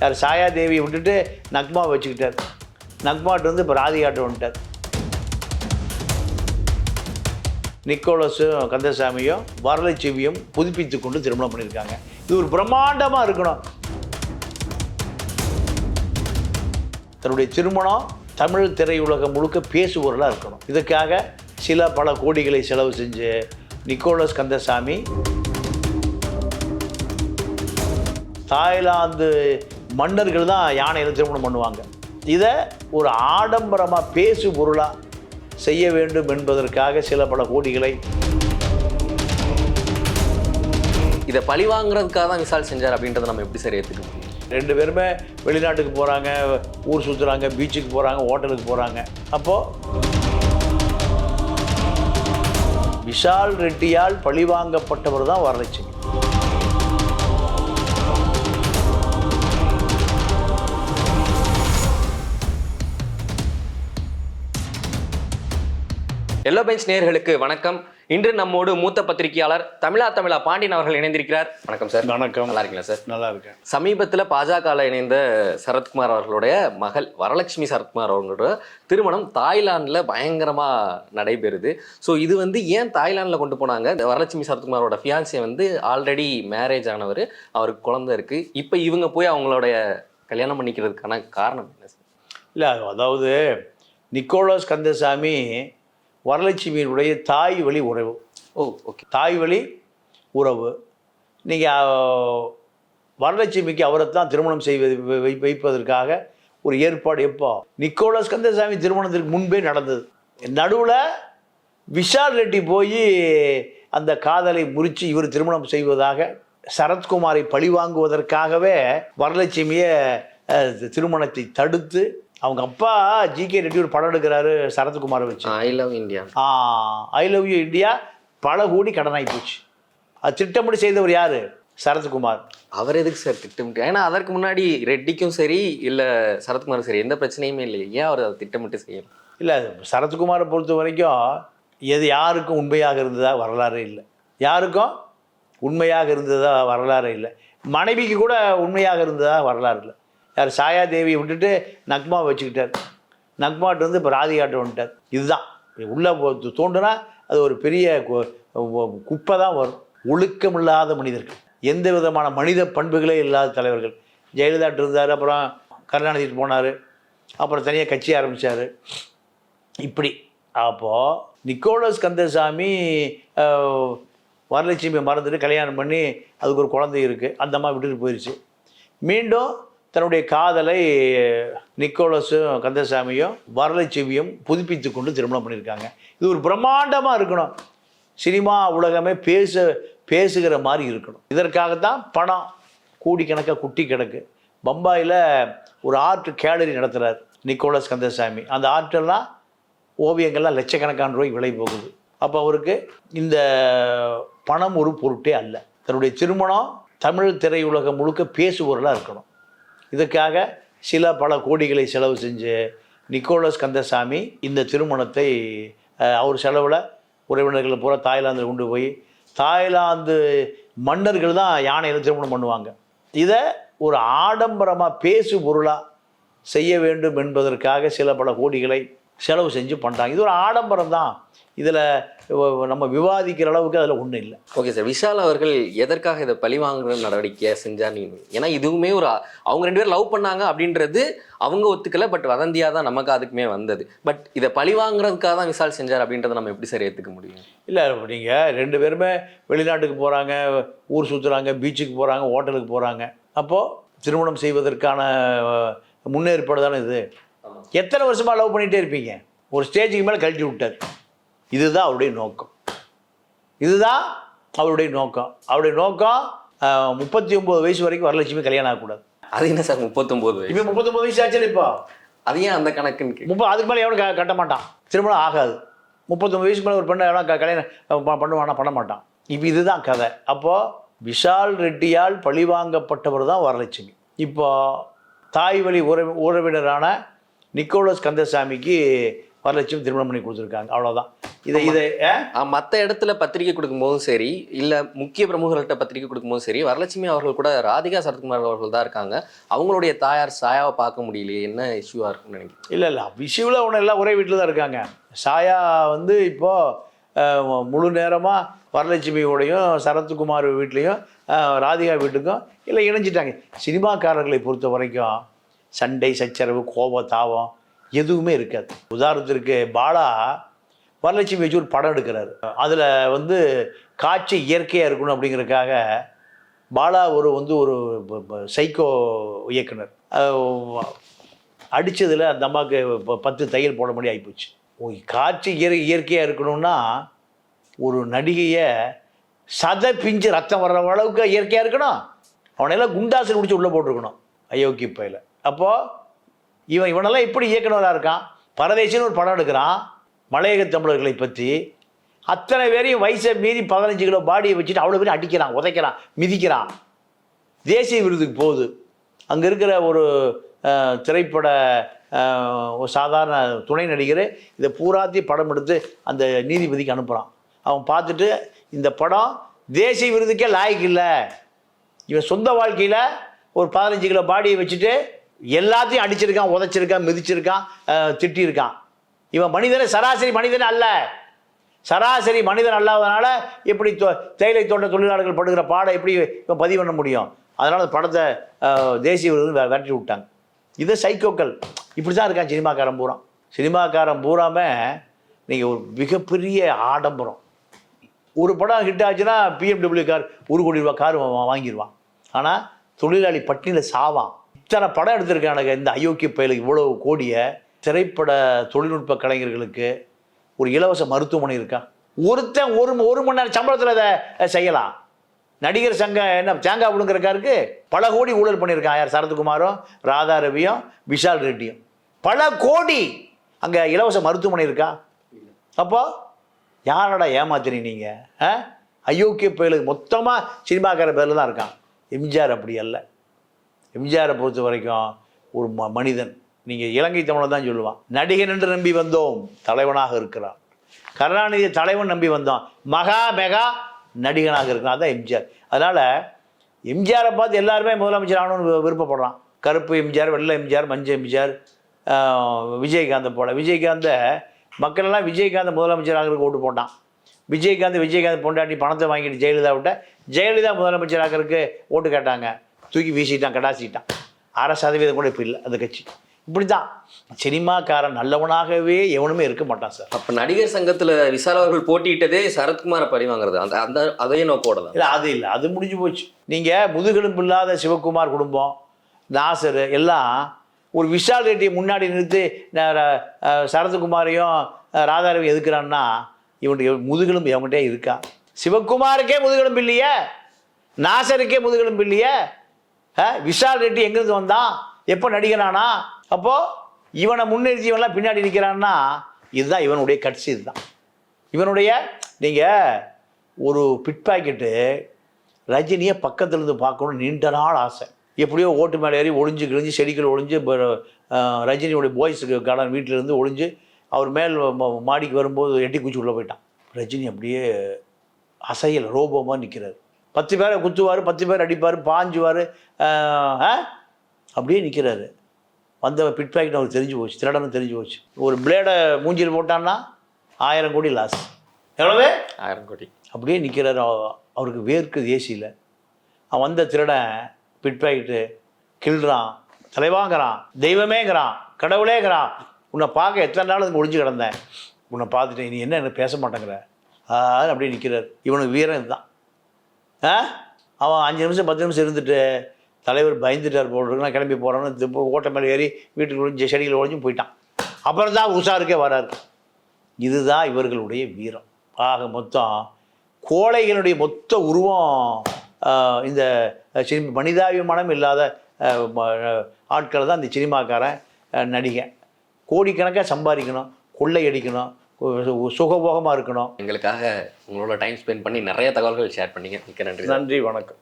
யார் சாயா தேவியை விட்டுட்டு நக்மா வச்சுக்கிட்டார். நக்மாட்டு வந்து இப்போ ராதிகாட்டு வந்துட்டார். நிக்கோலஸும் கந்தசாமியும் வரலட்சுமியும் புதுப்பித்து கொண்டு திருமணம் பண்ணியிருக்காங்க. இது ஒரு பிரம்மாண்டமாக இருக்கணும். தன்னுடைய திருமணம் தமிழ் திரையுலகம் முழுக்க பேசுபொருளாக இருக்கணும். இதுக்காக சில பல கோடிகளை செலவு செஞ்சு நிக்கோலஸ் கந்தசாமி தாய்லாந்து மன்னர்கள் தான் யானையில் திருமணம் பண்ணுவாங்க. இதை ஒரு ஆடம்பரமாக பேசு பொருளாக செய்ய வேண்டும் என்பதற்காக சில பல கோடிகளை இதை பழி வாங்குறதுக்காக தான் விசால் செஞ்சார் அப்படின்றத நம்ம எப்படி சரி ஏற்றுக்க முடியும்? ரெண்டு பேருமே வெளிநாட்டுக்கு போகிறாங்க ஊர் சுற்றுறாங்க பீச்சுக்கு போகிறாங்க ஹோட்டலுக்கு போகிறாங்க அப்போது விஷால் ரெட்டியால் பழிவாங்கப்பட்டவர் தான் வரலட்சுமி. எல்லோ பெஞ்ச் நேயர்களுக்கு வணக்கம். இன்று நம்மோடு மூத்த பத்திரிகையாளர் தமிழா தமிழா பாண்டியன் அவர்கள் இணைந்திருக்கிறார். வணக்கம் சார் வணக்கம். நல்லா இருக்கீங்களா சார் நல்லா இருக்கேன். சமீபத்தில் பாஜகவில் இணைந்த சரத்குமார் அவர்களுடைய மகள் வரலட்சுமி சரத்குமார் அவர்களோட திருமணம் தாய்லாந்தில் பயங்கரமாக நடைபெறுது. ஸோ இது வந்து ஏன் தாய்லாந்தில் கொண்டு போனாங்க? இந்த வரலட்சுமி சரத்குமாரோட ஃபியான்சியை வந்து ஆல்ரெடி மேரேஜ் ஆனவர் அவருக்கு குழந்தை இருக்கு. இப்போ இவங்க போய் அவங்களுடைய கல்யாணம் பண்ணிக்கிறதுக்கான காரணம் என்ன சார் இல்லை அதாவது நிக்கோலஸ் கந்தசாமி வரலட்சுமியினுடைய தாய் வழி உறவு. ஓ ஓகே தாய் வழி உறவு. நீங்கள் வரலட்சுமிக்கு அவரை தான் திருமணம் செய்வது வைப்பதற்காக ஒரு ஏற்பாடு எப்போ? நிக்கோலஸ் கந்தசாமி திருமணத்திற்கு முன்பே நடந்தது. நடுவில் விஷால் ரெட்டி போய் அந்த காதலை முறித்து இவர் திருமணம் செய்வதாக சரத்குமாரை பழிவாங்குவதற்காகவே வரலட்சுமியை அஹ், திருமணத்தை தடுத்து அவங்க அப்பா ஜி கே ரெட்டி ஒரு படம் எடுக்கிறாரு சரத்குமாரை வச்சு. I love India I love you India பல கோடி கடனாகி போச்சு. அது திட்டமிட்டு செய்தவர் யார்? சரத்குமார். அவர் எதுக்கு சார் திட்டமிட்டு? ஏன்னா அதற்கு முன்னாடி ரெட்டிக்கும் சரி இல்லை சரத்குமாரும் சரி எந்த பிரச்சனையுமே இல்லை ஏன் அவர் அதை திட்டமிட்டு செய்யணும் இல்லை சரத்குமாரை பொறுத்த வரைக்கும் எது யாருக்கும் உண்மையாக இருந்ததா வரலாறு இல்லை. யாருக்கும் உண்மையாக இருந்ததா வரலாறு இல்லை. மனைவிக்கு கூட உண்மையாக இருந்ததா வரலாறு இல்லை. யார் சாயா தேவியை விட்டுட்டு நக்மா வச்சுக்கிட்டார். நக்மாட்டு வந்து இப்போ ராதிகாட்டு வந்துட்டார். இதுதான். உள்ளே தோண்டுனா அது ஒரு பெரிய குப்பை தான் வரும். ஒழுக்கம் இல்லாத மனிதர்கள். எந்த விதமான மனித பண்புகளே இல்லாத தலைவர்கள். ஜெயலலிதாட்டு இருந்தார் அப்புறம் கருணாநிதிட்டு போனார். அப்புறம் தனியாக கட்சி ஆரம்பித்தார் இப்படி. அப்போது நிக்கோலஸ் கந்தசாமி வரலட்சுமி மறந்துட்டு கல்யாணம் பண்ணி அதுக்கு ஒரு குழந்தை இருக்குது அந்த அம்மா விட்டுட்டு போயிடுச்சு மீண்டும் தன்னுடைய காதலை நிக்கோலஸும் கந்தசாமியும் வரலட்சுமியும் புதுப்பித்து கொண்டு திருமணம் பண்ணியிருக்காங்க. இது ஒரு பிரம்மாண்டமாக இருக்கணும். சினிமா உலகமே பேச பேசுகிற மாதிரி இருக்கணும். இதற்காகத்தான் பணம் கோடிக்கணக்காக குட்டி கிடக்கு பம்பாயில் ஒரு ஆர்ட் கேலரி நடத்துகிறார் நிக்கோலஸ் கந்தசாமி. அந்த ஆர்ட்டெல்லாம் ஓவியங்கள்லாம் லட்சக்கணக்கான ரூபாய் விலை போகுது. அப்போ அவருக்கு இந்த பணம் ஒரு பொருட்டே அல்ல. தன்னுடைய திருமணம் தமிழ் திரையுலகம் முழுக்க பேசுபொருளாக இருக்கணும். இதுக்காக சில பல கோடிகளை செலவு செஞ்சு நிக்கோலஸ் கந்தசாமி இந்த திருமணத்தை அவர் செலவில் உறவினர்களை பூரா தாய்லாந்தில் கொண்டு போய் தாய்லாந்து மன்னர்கள் தான் யானையில் திருமணம் பண்ணுவாங்க. இதை ஒரு ஆடம்பரமாக பேசு பொருளாக செய்ய வேண்டும் என்பதற்காக சில பல கோடிகளை செலவு செஞ்சு பண்ணுறாங்க இது ஒரு ஆடம்பரம் தான். இதில் நம்ம விவாதிக்கிற அளவுக்கு அதில் ஒன்றும் இல்லை. ஓகே சார் விஷால் அவர்கள் எதற்காக இதை பழி வாங்குற நடவடிக்கையை செஞ்சா ஏன்னா இதுவுமே ஒரு அவங்க ரெண்டு பேரும் லவ் பண்ணாங்க அப்படின்றது அவங்க ஒத்துக்கல பட் வதந்தியா தான் நமக்கு அதுக்குமே வந்தது. பட் இதை பழி வாங்குறதுக்காக தான் விஷால் செஞ்சார் அப்படின்றத நம்ம எப்படி சார் ஏற்றுக்க முடியும்? இல்லை நீங்கள் ரெண்டு பேருமே வெளிநாட்டுக்கு போகிறாங்க ஊர் சுற்றுறாங்க பீச்சுக்கு போகிறாங்க ஹோட்டலுக்கு போகிறாங்க அப்போது திருமணம் செய்வதற்கான முன்னேற்பாடு தானே இது? எத்தனை வருஷமாக லவ் பண்ணிகிட்டே இருப்பீங்க? ஒரு ஸ்டேஜுக்கு மேலே கழட்டி விட்டார். இதுதான் அவருடைய நோக்கம். இதுதான் அவருடைய நோக்கம். அவருடைய நோக்கம் முப்பத்தி ஒம்பது வயசு வரைக்கும் வரலட்சுமி கல்யாணம் ஆகக்கூடாது. அது என்ன சார் முப்பத்தொம்போது வயசு? இப்போ முப்பத்தொம்பது வயசு ஆச்சு இப்போ? அது ஏன் அந்த கணக்குன்னு? முப்பது அதுக்கு மேலே எவனும் கட்ட மாட்டான். திருமணம் ஆகாது. முப்பத்தொம்பது வயசுக்கு மேலே ஒரு பெண்ணை எவனா கல்யாணம் பண்ணுவானா பண்ண மாட்டான். இப்போ இதுதான் கதை. அப்போது விஷால் ரெட்டியால் பழிவாங்கப்பட்டவர் தான் வரலட்சுமி. இப்போ தாய் வழி உறவி உறவினரான நிக்கோலஸ் கந்தசாமிக்கு வரலட்சுமி திருமணம் பண்ணி கொடுத்துருக்காங்க. அவ்வளோதான் இதை இதை? மற்ற இடத்துல பத்திரிகை கொடுக்கும்போதும் சரி இல்லை முக்கிய பிரமுகர்கள்ட்ட பத்திரிகை கொடுக்கும்போதும் சரி வரலட்சுமி அவர்கள் கூட ராதிகா சரத்குமார் அவர்கள் தான் இருக்காங்க. அவங்களுடைய தாயார் சாயாவை பார்க்க முடியலையே என்ன இஷ்யூவாக இருக்குன்னு நினைக்கிறேன் இல்லை இல்லை விஷுவில் ஒன்றும் எல்லாம் ஒரே வீட்டில் தான் இருக்காங்க. சாயா வந்து இப்போது முழு நேரமாக வரலட்சுமியோடையும் சரத்குமார் வீட்லேயும் ராதிகா வீட்டுக்கும் இல்லை இணைஞ்சிட்டாங்க. சினிமாக்காரர்களை பொறுத்த வரைக்கும் சண்டை சச்சரவு கோபம் தாவம் எதுவுமே இருக்காது. உதாரணத்திற்கு பாலா வரலட்சுமி வச்சு ஒரு படம் எடுக்கிறாரு. அதில் வந்து காட்சி இயற்கையாக இருக்கணும் அப்படிங்கிறதுக்காக பாலா ஒரு வந்து ஒரு ப- ப- சைக்கோ இயக்குனர். அடித்ததில் அந்த அம்மாவுக்கு பத்து தையல் போட முடியும் ஆகிப்போச்சு ஓ காட்சி இயற் இயற்கையாக இருக்கணும்னா ஒரு நடிகையை சத பிஞ்சு ரத்தம் வர்ற அளவுக்கு இயற்கையாக இருக்கணும். அவனையெல்லாம் குண்டாசு முடிச்சு உள்ளே போட்டிருக்கணும். அயோக்கிய பயில. அப்போது இவன் இவனெல்லாம் எப்படி இயக்குனராக இருக்கான்? பரதேசின்னு ஒரு படம் எடுக்கிறான். மலையக தமிழர்களை பற்றி. அத்தனை பேரையும் வயசை மீறி பதினஞ்சு கிலோ பாடியை வச்சுட்டு அவ்வளோ பேரும் அடிக்கிறான் உதைக்கிறான் மிதிக்கிறான். தேசிய விருதுக்கு போகுது. அங்கே இருக்கிற ஒரு திரைப்பட ஒரு சாதாரண துணை நடிகர் இதை பூராத்தையும் படம் எடுத்து அந்த நீதிபதிக்கு அனுப்புகிறான் அவன் பார்த்துட்டு இந்த படம் தேசிய விருதுக்கே லாய்க்கு இல்லை. இவன் சொந்த வாழ்க்கையில் ஒரு பதினஞ்சு கிலோ பாடியை வச்சுட்டு எல்லாத்தையும் அடிச்சிருக்கான் உதைச்சிருக்கான் மிதிச்சிருக்கான் திட்டியிருக்கான். இவன் மனிதன் சராசரி மனிதன் அல்ல. சராசரி மனிதன் அல்லாதனால எப்படி தொ- தேயிலை தோட்ட தொழிலாளர்கள் படுகிற பாடம் எப்படி இவன் பதிவு பண்ண முடியும்? அதனால் அந்த படத்தை தேசிய விருது விரட்டி விட்டாங்க. இது சைக்கோக்கள். இப்படி தான் இருக்கான் சினிமாக்காரன் பூரா. சினிமாக்காரன் பூராம நீங்கள் ஒரு மிகப்பெரிய ஆடம்பரம். ஒரு படம் ஹிட் ஆச்சுன்னா பிஎம்டபிள்யூ கார் ஒரு கோடி ரூபா கார் வாங்கிடுவான் ஆனால் தொழிலாளி பட்டினியில் சாவான். இத்தனை படம் எடுத்திருக்கானுங்க. இந்த அயோக்கிய பயலுக்கு இவ்வளோ கோடியை திரைப்பட தொழில்நுட்ப கலைஞர்களுக்கு ஒரு இலவச மருத்துவமனை இருக்கா? ஒருத்தன் ஒரு ஒரு மணி நேரம் சம்பளத்தில் அதை செய்யலாம். நடிகர் சங்கம் என்ன தேங்காய் விடுங்கிறக்காருக்கு பல கோடி ஊழல் பண்ணியிருக்கான். யார்? சரத்குமாரும் ராதா ரவியும் விஷால் ரெட்டியும். பல கோடி அங்கே இலவச மருத்துவமனை இருக்கா? அப்போ யாரடா ஏமாத்தினி நீங்கள் அயோக்கிய பயலுக்கு மொத்தமாக சினிமாக்கார பேரில் தான் இருக்கான். எம்ஜிஆர் அப்படி அல்ல. எம்ஜிஆரை பொறுத்த வரைக்கும் ஒரு ம மனிதன். நீங்கள் இலங்கை தமிழை தான் சொல்லுவான். நடிகன் என்று நம்பி வந்தோம். தலைவனாக இருக்கிறான். கருணாநிதி தலைவன் நம்பி வந்தோம் மகா மெகா நடிகனாக இருக்கிறான். தான் எம்ஜிஆர். அதனால் எம்ஜிஆரை பார்த்து எல்லாருமே முதலமைச்சர் ஆகணும்னு விருப்பப்படுறான். கருப்பு எம்ஜிஆர் வெள்ளை எம்ஜிஆர் மஞ்சள் எம்ஜிஆர் விஜயகாந்தை போல. விஜயகாந்தை மக்கள் எல்லாம் விஜயகாந்த் முதலமைச்சர் ஓட்டு போட்டான். விஜயகாந்த் விஜயகாந்த் பொண்டாட்டி பணத்தை வாங்கிட்டு ஜெயலலிதா விட்ட ஜெயலலிதா முதலமைச்சர் ஓட்டு கேட்டாங்க. தூக்கி வீசிட்டான் கடாசிட்டான். அரை சதவீதம் கூட இப்போ இல்லை அந்த கட்சி. இப்படி தான் சினிமாக்காரன் நல்லவனாகவே எவனுமே இருக்க மாட்டான் சார். அப்ப நடிகர் சங்கத்துல விசால் அவர்கள் போட்டியிட்டதே சரத்குமாரை பழி வாங்குறது. அந்த அந்த அதே நோக்கோட தான் இல்லை அது இல்லை. அது முடிஞ்சு போச்சு. நீங்கள் முதுகெலும்பு இல்லாத சிவகுமார் குடும்பம் நாசர் எல்லாம் ஒரு விஷால் ரெட்டியை முன்னாடி நிறுத்தி சரத்குமாரையும் ராதாரவி எதுக்குறான்னா இவனுடைய முதுகெலும்பு அவங்ககிட்டே இருக்கா? சிவகுமாருக்கே முதுகெலும்பு இல்லையே? நாசருக்கே முதுகெலும்பு இல்லையே? விஷால் ரெட்டி எங்கேருந்து வந்தான் எப்போ நடிகனானா? அப்போது இவனை முன்னிறுத்தி இவன்லாம் பின்னாடி நிற்கிறான்னா இதுதான் இவனுடைய கட்சி இதுதான். இவனுடைய நீங்கள் ஒரு பிட் பாக்கெட்டு ரஜினியை பக்கத்துலேருந்து பார்க்கணும்னு நீண்ட நாள் ஆசை. எப்படியோ ஓட்டு மேலே ஏறி ஒளிஞ்சு கிழிஞ்சு செடிகள் ஒழிஞ்சு ரஜினியுடைய ரஜினியோடைய பாய்ஸுக்கு கார்டன் வீட்டிலேருந்து ஒழிஞ்சு ஒளிஞ்சு அவர் மேல் மாடிக்கு வரும்போது எட்டி குச்சி உள்ளே போயிட்டான். ரஜினி அப்படியே அசையல் ரோபமாக நிற்கிறார் பத்து பேரை குத்துவார் பத்து பேர் அடிப்பார் பாஞ்சுவார் அப்படியே நிற்கிறாரு வந்த பிட் பாக்கெட் அவருக்கு தெரிஞ்சு போச்சு திருடனும் தெரிஞ்சு போச்சு. ஒரு பிளேடை மூஞ்சில் போட்டான்னா ஆயிரம் கோடி லாஸ் எவ்வளவு? ஆயிரம் கோடி. அப்படியே நிற்கிறாரு அவருக்கு வேர்க்குது ஏசியில். அவன் வந்த திருடன் பிட் பாக்கெட்டு கிள்றான் தலைவாங்கிறான் தெய்வமேங்கிறான் கடவுளேங்கிறான். உன்னை பார்க்க எத்தனை நாள் ஒளிஞ்சு கிடந்தேன். உன்னை பார்த்துட்டு நீ என்ன என்ன பேச மாட்டேங்கிற. ஆ அப்படியே நிற்கிறார் இவனுக்கு வீரம் இதுதான். அவன் அஞ்சு நிமிஷம் பத்து நிமிஷம் இருந்துட்டு தலைவர் பயந்துட்டார் போல் நான் கிளம்பி போகிறேன்னு திரும்ப ஓட்ட மேலே ஏறி வீட்டுக்கு ஒழிஞ்சு செடிகள் ஒழிஞ்சும் போயிட்டான். அப்புறம் தான் உஷாருக்கே வராரு. இதுதான் இவர்களுடைய வீரம். ஆக மொத்தம் கோழைகளுடைய மொத்த உருவம் இந்த சினிமா மனிதாபிமானம் இல்லாத ஆட்களை தான் இந்த சினிமாக்காரன் நடிகை நடிகன். கோடிக்கணக்காக சம்பாதிக்கணும் கொள்ளையடிக்கணும். அடிக்கணும் சுகபோகமாக இருக்கணும். எங்களுக்காக உங்களோட டைம் ஸ்பெண்ட் பண்ணி நிறைய தகவல்கள் ஷேர் பண்ணீங்க. மிக்க நன்றி நன்றி வணக்கம்.